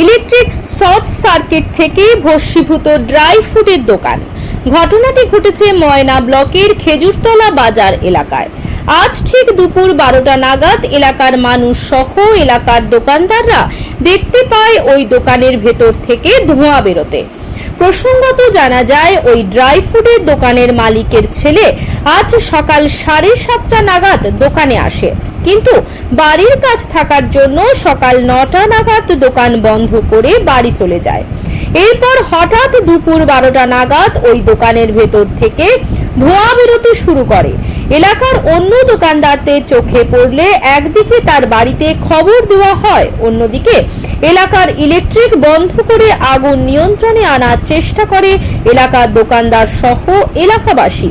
Electric short circuit থেকে ভস্মীভূত dry ফ্রুটের দোকান। ঘটনাটি ঘটেছে ময়না ব্লকের খেজুরতলা বাজার এলাকায়। আজ ঠিক দুপুর বারোটা নাগাদ এলাকার মানুষ সহ এলাকার দোকানদাররা দেখতে পায় ওই দোকানের ভেতর থেকে ধোঁয়া বেরোতে। প্রসঙ্গত জানা যায়, ওই ড্রাই ফ্রুটের দোকানের মালিকের ছেলে আজ সকাল সাড়ে সাতটা নাগাদ দোকানে আসে। কিন্তু বাড়ির কাজ থাকার জন্য সকাল নটা নাগাদ দোকান বন্ধ করে বাড়ি চলে যায়। এরপর হঠাৎ দুপুর বারোটা নাগাদ ওই দোকানের ভেতর থেকে ধোঁয়া বেরোতে শুরু করে। এলাকার অন্য দোকানদারদের চোখে পড়লে একদিকে তার বাড়িতে খবর দেওয়া হয়, অন্যদিকে এলাকার ইলেকট্রিক বন্ধ করে আগুন নিয়ন্ত্রণে আনার চেষ্টা করে এলাকার দোকানদার সহ এলাকাবাসী।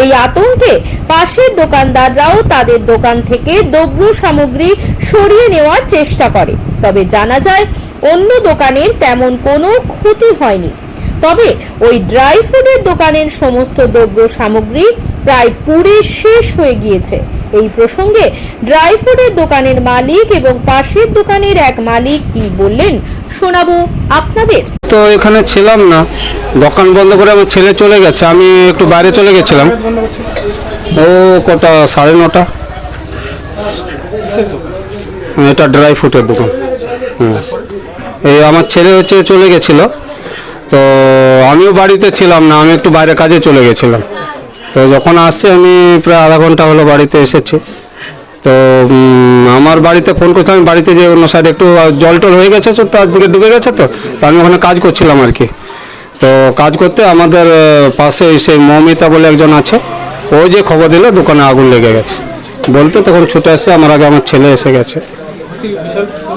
এই আতঙ্কে পাশের দোকানদাররাও তাদের দোকান থেকে দ্রব্য সামগ্রী সরিয়ে নেওয়ার চেষ্টা করে। তবে জানা যায়, অন্য দোকানের তেমন কোনো ক্ষতি হয়নি। তবে ওই ড্রাই ফ্রুটের দোকানের সমস্ত দ্রব্য সামগ্রী প্রায় পুড়ে শেষ হয়ে গিয়েছে। এই প্রসঙ্গে ড্রাই ফ্রুটের দোকানের মালিক এবং পাশের দোকানের এক মালিক কি বললেন শোনাবো আপনাদের। তো এখানে ছিলাম না। দোকান বন্ধ করে আমার ছেলে চলে গেছে। আমি একটু বাইরে চলে গেছিলাম। ও কটা, সাড়ে নটা? এটা ড্রাই ফ্রুটের দোকান। এই আমার ছেলে হচ্ছে চলে গেছিল। তো আমিও বাড়িতে ছিলাম না, আমি একটু বাইরে কাজে চলে গেছিলাম। তো যখন আসছি আমি প্রায় আধা ঘণ্টা হলো বাড়িতে এসেছি। তো আমার বাড়িতে ফোন করছে আমি বাড়িতে যে অন্য সাইডে একটু জল টল হয়ে গেছে, তো তার দিকে ডুবে গেছে তো তো আমি ওখানে কাজ করছিলাম আর কি। তো কাজ করতে আমাদের পাশে সেই মৌমিতা বলে একজন আছে, ও যে খবর দিল, দোকানে আগুন লেগে গেছে। বলতে তখন ছুটে আসে আমার আগে আমার ছেলে এসে গেছে।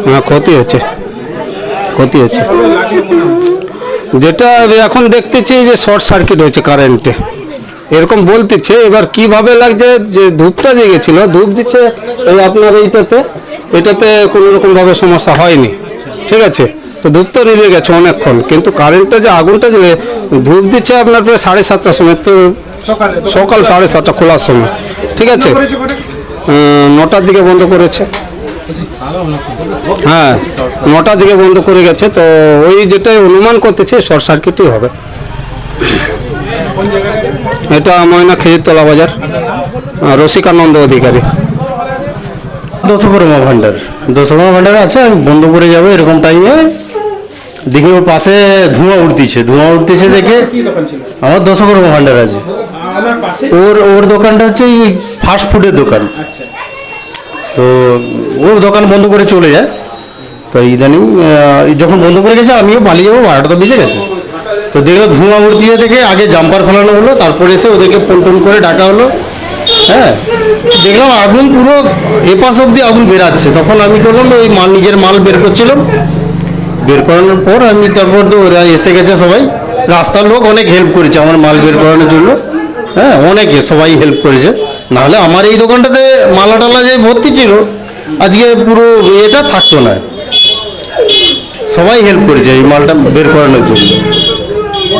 হ্যাঁ ক্ষতি হচ্ছে। ক্ষতি হচ্ছে। যেটা এখন দেখতেছি যে শর্ট সার্কিট হয়েছে কারেন্টে এরকম বলতেছে, এবার কীভাবে লাগছে যে ধূপটা দিয়ে গেছিল ধূপ দিচ্ছে এই আপনার এইটাতে, এটাতে কোনো রকমভাবে সমস্যা হয়নি। ঠিক আছে? তো ধূপ তো নিভে গেছে অনেকক্ষণ, কিন্তু কারেন্টটা যে আগুনটা যে ধূপ দিচ্ছে আপনার প্রায় সাড়ে সাতটার সময়, তো সকাল সাড়ে সাতটা খোলার সময়। ঠিক আছে? নটার দিকে বন্ধ করেছে। হ্যাঁ নটার দিকে বন্ধ করে গেছে, তো ওই যেটাই অনুমান করতেছে, শর্ট সার্কিটই হবে। এটা ময়না খেজুরতলা বাজার রসিকানন্দ অধিকারী। দশকর্মা ভান্ডার দশকর্মা ভান্ডার আছে, আমি বন্ধ করে যাব এরকম টাইমে দেখি ওর পাশে ধোঁয়া উঠতেছে ধোঁয়া উঠতেছে দেখে আমার দশকর্মা ভান্ডার আছে। ওর ওর দোকানটা হচ্ছে ফাস্ট ফুডের দোকান। তো ওর দোকান বন্ধ করে চলে যায়। তো ইদানিং যখন বন্ধ করে গেছে, আমিও পালিয়ে যাব, বারোটা তো বেজে গেছে। তো দেখলাম ধোঁয়া উঠতে দেখে আগে জাম্পার ফেলানো হলো, তারপরে এসে ওদেরকে ফোন টোন করে ডাকা হলো। হ্যাঁ দেখলাম আগুন পুরো এপাশ অব্দি আগুন বেরাচ্ছে। তখন আমি করলাম, ওই মাল নিজের মাল বের করছিলাম। বের করানোর পর আমি তারপর তো ওরা এসে গেছে সবাই। রাস্তার লোক অনেক হেল্প করেছে আমার মাল বের করানোর জন্য। হ্যাঁ অনেকে সবাই হেল্প করেছে। নাহলে আমার এই দোকানটাতে মালা টালা যে ভর্তি ছিল, আজকে পুরো এটা থাকতো না। সবাই হেল্প করেছে এই মালটা বের করানোর জন্য। ও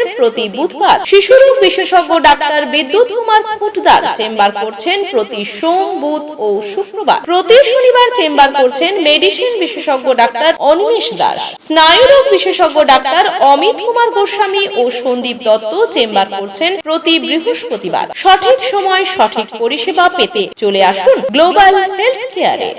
প্রতি বুধবার। শিশুরোগ বিশেষজ্ঞ ডাক্তার বিদ্যুৎ কুমার খুটদার চেম্বার করছেন প্রতি সোম, বুধ ও শুক্রবার। প্রতি শনিবার চেম্বার করছেন মেডিসিন বিশেষজ্ঞ ডাক্তার অনিমেষ দাস। স্নায়ুরোগ বিশেষজ্ঞ ডাক্তার অমিত কুমার গোস্বামী ও সন্দীপ দত্ত চেম্বার করছেন প্রতি বৃহস্পতিবার। সঠিক সময় সঠিক পরিষেবা পেতে চলে আসুন গ্লোবাল হেলথ কেয়ারে।